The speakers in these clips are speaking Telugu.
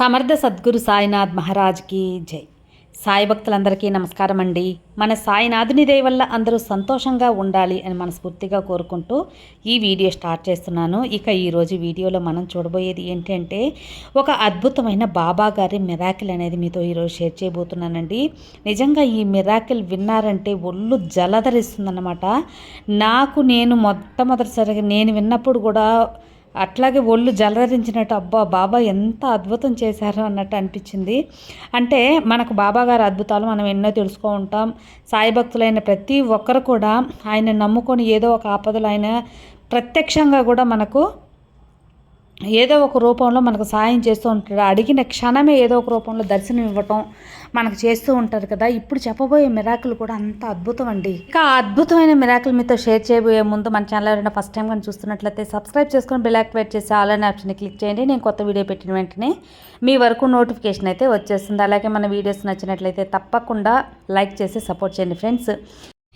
సమర్థ సద్గురు సాయినాథ్ మహారాజ్కి జై. సాయి భక్తులందరికీ నమస్కారం అండి మన సాయినాథుని దయ వల్ల అందరూ సంతోషంగా ఉండాలి అని మనస్ఫూర్తిగా కోరుకుంటూ ఈ వీడియో స్టార్ట్ చేస్తున్నాను. ఇక ఈరోజు వీడియోలో మనం చూడబోయేది ఏంటంటే ఒక అద్భుతమైన బాబా గారి మిరాకిల్ అనేది మీతో ఈరోజు షేర్ చేయబోతున్నానండి. నిజంగా ఈ మిరాకిల్ విన్నారంటే ఒళ్ళు జలధరిస్తుందన్నమాట. నాకు నేను మొట్టమొదటిసారిగా నేను విన్నప్పుడు కూడా అట్లాగే ఒళ్ళు జలరించినట్టు అబ్బా బాబా ఎంత అద్భుతం చేశారో అన్నట్టు అనిపించింది. అంటే మనకు బాబా గారి అద్భుతాలు మనం ఎన్నో తెలుసుకో ఉంటాం సాయి భక్తులైన ప్రతి ఒక్కరు కూడా ఆయన నమ్ముకొని ఏదో ఒక ఆపదలు ఆయన ప్రత్యక్షంగా కూడా మనకు ఏదో ఒక రూపంలో మనకు సాయం చేస్తూ ఉంటాడు. అడిగిన క్షణమే ఏదో ఒక రూపంలో దర్శనం ఇవ్వటం మనకు చేస్తూ ఉంటారు కదా. ఇప్పుడు చెప్పబోయే మిరాకులు కూడా అంత అద్భుతం అండి. ఇంకా అద్భుతమైన మిరాకులు మీతో షేర్ చేయబోయే ముందు మన ఛానల్ ఎవరైనా ఫస్ట్ టైం కానీ చూస్తున్నట్లయితే సబ్స్క్రైబ్ చేసుకొని బెల్ యాక్టివేట్ చేసి ఆల్ అనే ఆప్షన్ క్లిక్ చేయండి. నేను కొత్త వీడియో పెట్టిన వెంటనే మీ వరకు నోటిఫికేషన్ అయితే వచ్చేస్తుంది. అలాగే మన వీడియోస్ నచ్చినట్లయితే తప్పకుండా లైక్ చేసి సపోర్ట్ చేయండి ఫ్రెండ్స్.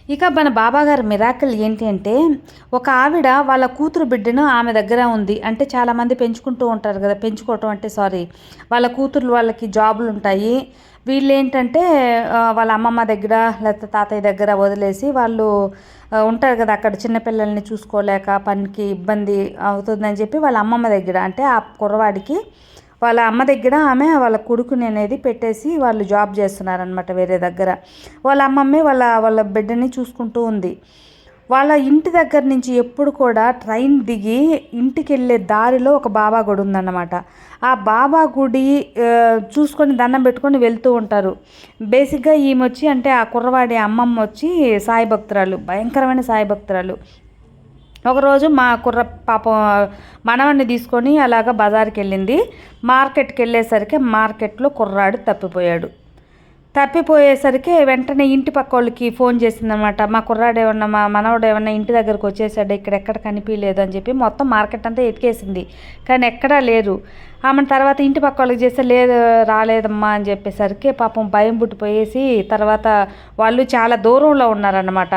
ఇక మన బాబాగారి మిరాకిల్ ఏంటి అంటే ఒక ఆవిడ వాళ్ళ కూతురు బిడ్డను ఆమె దగ్గర ఉంది. అంటే చాలామంది పెంచుకుంటూ ఉంటారు కదా పెంచుకోవటం అంటే సారీ వాళ్ళ కూతురు వాళ్ళకి జాబులు ఉంటాయి. వీళ్ళు ఏంటంటే వాళ్ళ అమ్మమ్మ దగ్గర లేకపోతే తాతయ్య దగ్గర వదిలేసి వాళ్ళు ఉంటారు కదా అక్కడ చిన్నపిల్లల్ని చూసుకోలేక పనికి ఇబ్బంది అవుతుందని చెప్పి వాళ్ళ అమ్మమ్మ దగ్గర అంటే ఆ కుర్రవాడికి వాళ్ళ అమ్మ దగ్గర ఆమె వాళ్ళ కొడుకుని అనేది పెట్టేసి వాళ్ళు జాబ్ చేస్తున్నారనమాట వేరే దగ్గర. వాళ్ళ అమ్మమ్మే వాళ్ళ వాళ్ళ బిడ్డని చూసుకుంటూ ఉంది. వాళ్ళ ఇంటి దగ్గర నుంచి ఎప్పుడు కూడా ట్రైన్ దిగి ఇంటికి వెళ్ళే దారిలో ఒక బాబా గుడి ఉందన్నమాట. ఆ బాబా గుడి చూసుకొని దండం పెట్టుకొని వెళ్తూ ఉంటారు. బేసిక్గా ఈమె వచ్చి అంటే ఆ కుర్రవాడి అమ్మమ్మ వచ్చి సాయి భక్తురాలు భయంకరమైన సాయి భక్తురాలు. ఒకరోజు మా కుర్ర పాపం మనవన్ని తీసుకొని అలాగ బజార్కి వెళ్ళింది మార్కెట్కి వెళ్ళేసరికి మార్కెట్లో కుర్రాడు తప్పిపోయాడు. తప్పిపోయేసరికి వెంటనే ఇంటి పక్క వాళ్ళకి ఫోన్ చేసిందనమాట. మా కుర్రాడు ఏమన్నా మా మనవడు ఏమన్నా ఇంటి దగ్గరకు వచ్చేసాడు? ఇక్కడ ఎక్కడ కనిపించలేదు అని చెప్పి మొత్తం మార్కెట్ అంతా ఎతికేసింది. కానీ ఎక్కడా లేరు ఆమె తర్వాత ఇంటి పక్క వాళ్ళకి చేస్తే లేదు రాలేదమ్మా అని చెప్పేసరికి పాపం భయం పుట్టిపోయేసి తర్వాత వాళ్ళు చాలా దూరంలో ఉన్నారన్నమాట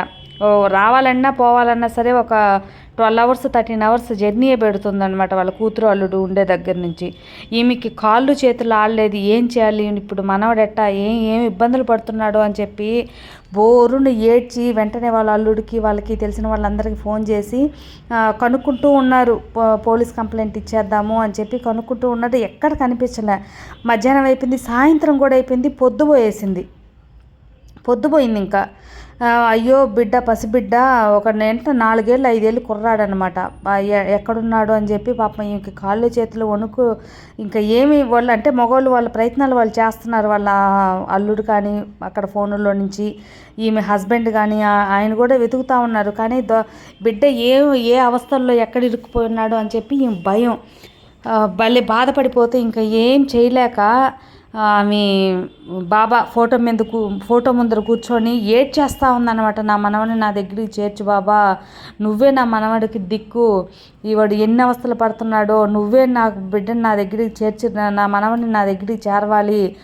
రావాలన్నా పోవాలన్నా సరే ఒక twelve hours thirteen hours journey పెడుతుంది అనమాట వాళ్ళ కూతురు అల్లుడు ఉండే దగ్గర నుంచి. ఈమెకి కాళ్ళు చేతులు ఆడలేదు ఏం చేయాలి? ఇప్పుడు మనవడెట్టా? ఏం ఏం ఇబ్బందులు పడుతున్నాడు అని చెప్పి బోరును ఏడ్చి వెంటనే వాళ్ళ అల్లుడికి వాళ్ళకి తెలిసిన వాళ్ళందరికీ ఫోన్ చేసి కనుక్కుంటూ ఉన్నారు. పో- పోలీస్ కంప్లైంట్ ఇచ్చేద్దాము అని చెప్పి కనుక్కుంటూ ఉన్నారు ఎక్కడ కనిపించలే. మధ్యాహ్నం అయిపోయింది సాయంత్రం కూడా అయిపోయింది పొద్దుపోయేసింది పొద్దుపోయింది ఇంకా. అయ్యో బిడ్డ పసిబిడ్డ ఒక నెంట నాలుగేళ్ళు ఐదేళ్ళు కుర్రాడనమాట ఎక్కడున్నాడు అని చెప్పి పాపం ఇంక కాళ్ళు చేతులు వణుకు ఇంకా ఏమి వాళ్ళు అంటే మగవాళ్ళు వాళ్ళ ప్రయత్నాలు వాళ్ళు చేస్తున్నారు. వాళ్ళ అల్లుడు కానీ అక్కడ ఫోనుల్లో నుంచి ఈమె హస్బెండ్ కానీ ఆయన కూడా వెతుకుతూ ఉన్నారు. కానీ దో బిడ్డ ఏ ఏ అవస్థల్లో ఎక్కడ ఇరుక్కుపోయినాడు అని చెప్పి ఈమె భయం. భలే బాధపడిపోతే ఇంకా ఏం చేయలేక ఆమె బాబా ఫోటో మీద కూ ఫోటో ముందర కూర్చొని ఏడ్ చేస్తూ ఉందన్నమాట. నా మనవడిని నా దగ్గరికి చేర్చు బాబా. నువ్వే నా మనవడికి దిక్కు. ఈవాడు ఎన్ని అవస్థలు పడుతున్నాడో నువ్వే నా బిడ్డని నా దగ్గరికి చేర్చి నా- మనవడిని నా దగ్గరికి చేరవాలి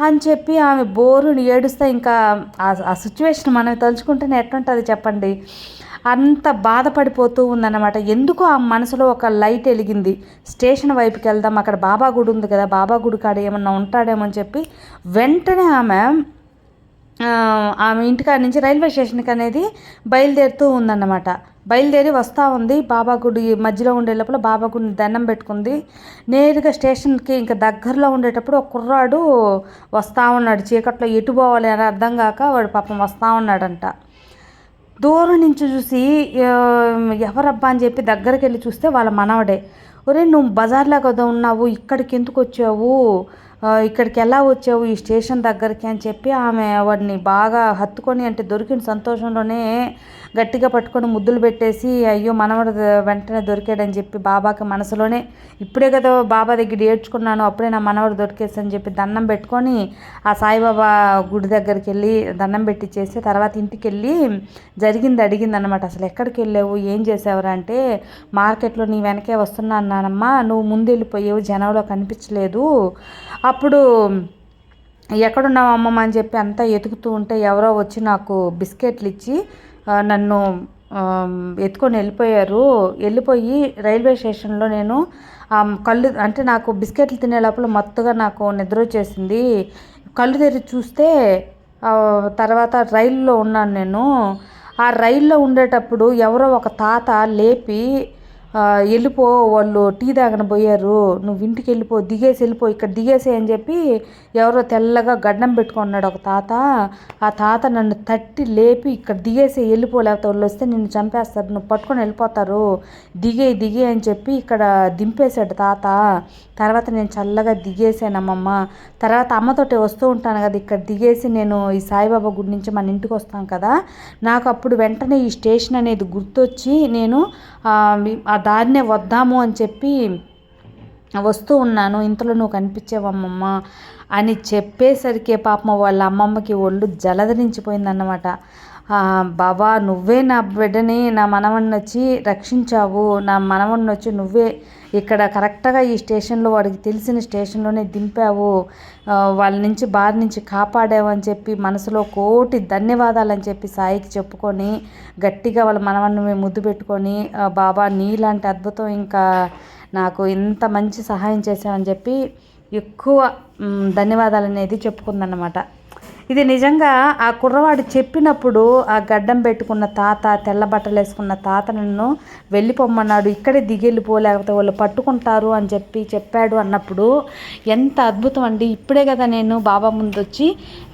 అని చెప్పి ఆమె బోరుని ఏడుస్తే ఇంకా ఆ- ఆ సిచ్యువేషన్ మనం తలుచుకుంటేనే ఎట్లుంటుంది చెప్పండి? అంత బాధపడిపోతూ ఉందన్నమాట. ఎందుకో ఆ మనసులో ఒక లైట్ వెలిగింది. స్టేషన్ వైపుకి వెళ్దాం అక్కడ బాబా గుడి ఉంది కదా బాబా గుడి కాడ ఏమన్నా ఉంటాడేమో అని చెప్పి వెంటనే ఆమె ఆమె ఇంటికాడ నుంచి రైల్వే స్టేషన్కి అనేది బయలుదేరుతూ ఉందన్నమాట. బయలుదేరి వస్తూ ఉంది. బాబా గుడి మధ్యలో ఉండే లోపల బాబా గుడిని దండం పెట్టుకుంది. నేరుగా స్టేషన్కి ఇంకా దగ్గరలో ఉండేటప్పుడు ఒక కుర్రాడు వస్తూ ఉన్నాడు. చీకట్లో ఎటు పోవాలి అని అర్థం కాక వాడు పాపం వస్తూ ఉన్నాడంట. దూరం నుంచి చూసి ఎవరబ్బా అని చెప్పి దగ్గరికి వెళ్ళి చూస్తే వాళ్ళ మనవడే. ఒరే నువ్వు బజార్లో కదా ఉన్నావు ఇక్కడికి ఎందుకు వచ్చావు? ఇక్కడికి ఎలా వచ్చావు? ఈ స్టేషన్ దగ్గరికి అని చెప్పి ఆమె వాడిని బాగా హత్తుకొని అంటే దొరికిన సంతోషంలోనే గట్టిగా పట్టుకొని ముద్దులు పెట్టేసి అయ్యో మనవడు వెంటనే దొరికాడని చెప్పి బాబాకి మనసులోనే ఇప్పుడే కదా బాబా దగ్గర ఏడ్చుకున్నాను అప్పుడే నా మనవడు దొరికేసి అని చెప్పి దండం పెట్టుకొని ఆ సాయిబాబా గుడి దగ్గరికి వెళ్ళి దండం పెట్టించేసి తర్వాత ఇంటికి వెళ్ళి జరిగింది అడిగింది అనమాట అసలు ఎక్కడికి వెళ్ళావు? ఏం చేసావురా? అంటే మార్కెట్లో నీ వెనకే వస్తున్నా అన్నానమ్మా నువ్వు ముందు వెళ్ళిపోయావు జనంలో కనిపించలేదు. అప్పుడు ఎక్కడున్నావు అమ్మమ్మ అని చెప్పి అంతా ఎతుకుతూ ఉంటే ఎవరో వచ్చి నాకు బిస్కెట్లు ఇచ్చి నన్ను ఎత్తుకొని వెళ్ళిపోయారు. వెళ్ళిపోయి రైల్వే స్టేషన్లో నేను కళ్ళు అంటే నాకు బిస్కెట్లు తినే లోపల మత్తుగా నాకు నిద్ర వచ్చేసింది. కళ్ళు తెరిచి చూస్తే తర్వాత రైల్లో ఉన్నాను నేను. ఆ రైల్లో ఉండేటప్పుడు ఎవరో ఒక తాత లేపి వెళ్ళిపో వాళ్ళు టీ తాగని పోయారు. నువ్వు ఇంటికి వెళ్ళిపో దిగేసి వెళ్ళిపో ఇక్కడ దిగేసే అని చెప్పి ఎవరో తెల్లగా గడ్డం పెట్టుకున్నాడు ఒక తాత. ఆ తాత నన్ను తట్టి లేపి ఇక్కడ దిగేసి వెళ్ళిపో లేకపోతే వాళ్ళు వస్తే నిన్ను చంపేస్తారు నువ్వు పట్టుకొని వెళ్ళిపోతారు. దిగే దిగే అని చెప్పి ఇక్కడ దింపేశాడు తాత. తర్వాత నేను చల్లగా దిగేసానమ్మమ్మ తర్వాత అమ్మతోటి వస్తూ ఉంటాను కదా ఇక్కడ దిగేసి నేను ఈ సాయిబాబా గుడి నుంచి మన ఇంటికి వస్తాను కదా. నాకు అప్పుడు వెంటనే ఈ స్టేషన్ అనేది గుర్తొచ్చి నేను ఆ దారినే వద్దాము అని చెప్పి వస్తూ ఉన్నాను. ఇంతలో నువ్వు కనిపించేవమ్మమ్మ అని చెప్పేసరికి పాపం వాళ్ళ అమ్మమ్మకి ఒళ్ళు జలధరించిపోయిందన్నమాట బాబా నువ్వే నా బిడ్డని నా మనవణ్ణి వచ్చి రక్షించావు. నా మనవణ్ణి వచ్చి నువ్వే ఇక్కడ కరెక్ట్గా ఈ స్టేషన్లో వాడికి తెలిసిన స్టేషన్లోనే దింపావు. వాళ్ళ నుంచి బారి నుంచి కాపాడావు అని చెప్పి మనసులో కోటి ధన్యవాదాలు అని చెప్పి సాయికి చెప్పుకొని గట్టిగా వాళ్ళ మనవణ్ణి ముద్దు పెట్టుకొని బాబా నీలాంటి అద్భుతం ఇంకా నాకు ఇంత మంచి సహాయం చేసావని చెప్పి ఎక్కువ ధన్యవాదాలు అనేది చెప్పుకుందన్నమాట. ఇది నిజంగా ఆ కుర్రవాడు చెప్పినప్పుడు ఆ గడ్డం పెట్టుకున్న తాత తెల్ల బట్టలు వేసుకున్న తాత నన్ను వెళ్ళిపోమ్మన్నాడు. ఇక్కడే దిగెళ్ళిపో లేకపోతే వాళ్ళు పట్టుకుంటారు అని చెప్పి చెప్పాడు అన్నప్పుడు ఎంత అద్భుతం అండి. ఇప్పుడే కదా నేను బాబా ముందు వచ్చి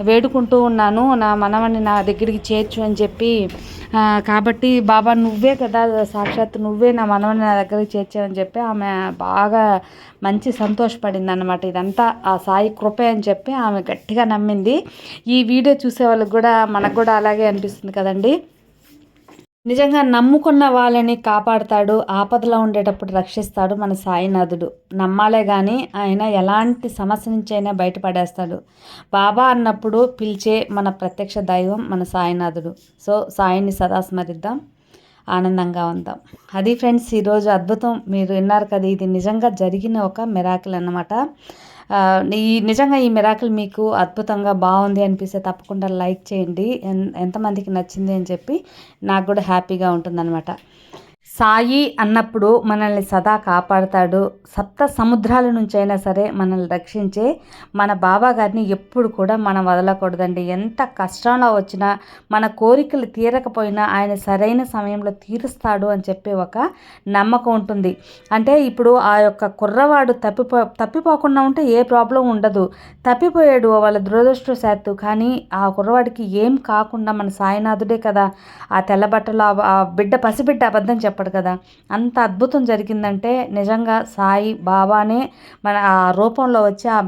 వేడుకుంటూ ఉన్నాను. నా మనవని నా దగ్గరికి చేర్చు అని చెప్పి కాబట్టి బాబా నువ్వే కదా సాక్షాత్ నువ్వే నా మనవని నా దగ్గరికి చేర్చావని చెప్పి ఆమె బాగా మంచి సంతోషపడింది అన్నమాట ఇదంతా. ఆ సాయి కృపే అని చెప్పి ఆమె గట్టిగా నమ్మింది. ఈ వీడియో చూసే వాళ్ళకి కూడా మనకు కూడా అలాగే అనిపిస్తుంది కదండి. నిజంగా నమ్ముకున్న వాళ్ళని కాపాడుతాడు ఆపదలో ఉండేటప్పుడు రక్షిస్తాడు మన సాయినాథుడు నమ్మాలే కానీ ఆయన ఎలాంటి సమస్య నుంచి అయినా బయటపడేస్తాడు. బాబా అన్నప్పుడు పిలిచే మన ప్రత్యక్ష దైవం మన సాయినాథుడు సో సాయిని సదా స్మరిద్దాం. ఆనందంగా ఉందాం. అది ఫ్రెండ్స్ ఈరోజు అద్భుతం. మీరు విన్నారు కదా ఇది నిజంగా జరిగిన ఒక మెరాకిల్ అన్నమాట. ఈ నిజంగా ఈ మిరాకిల్ మీకు అద్భుతంగా బాగుంది అనిపిస్తే తప్పకుండా లైక్ చేయండి. ఎంతమందికి నచ్చింది అని చెప్పి నాకు కూడా హ్యాపీగా ఉంటుందన్నమాట. సాయి అన్నప్పుడు మనల్ని సదా కాపాడుతాడు. సప్త సముద్రాల నుంచి అయినా సరే మనల్ని రక్షించే మన బాబా గారిని ఎప్పుడు కూడా మనం వదలకూడదండి. ఎంత కష్టంలో వచ్చినా మన కోరికలు తీరకపోయినా ఆయన సరైన సమయంలో తీరుస్తాడు అని చెప్పి ఒక నమ్మకం ఉంటుంది. అంటే ఇప్పుడు ఆ యొక్క కుర్రవాడు తప్పిపో తప్పిపోకుండా ఉంటే ఏ ప్రాబ్లం ఉండదు. తప్పిపోయాడు వాళ్ళ దురదృష్టశాత్తు కానీ ఆ కుర్రవాడికి ఏం కాకుండా మన సాయినాథుడే కదా ఆ తెల్లబట్టలో ఆ బిడ్డ పసిబిడ్డ అబద్ధం చెప్పడం చెప్పాడు కదా. అంత అద్భుతం జరిగిందంటే నిజంగా సాయి బాబానే మన ఆ రూపంలో వచ్చి ఆ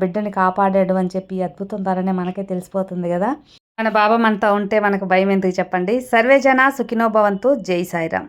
బిడ్డని కాపాడాడు అని చెప్పి అద్భుతం ద్వారానే మనకే తెలిసిపోతుంది కదా. మన బాబా మనతో ఉంటే మనకు భయం ఎందుకు చెప్పండి? సర్వే జన సుఖినోభవంతు జై సాయిరామ్.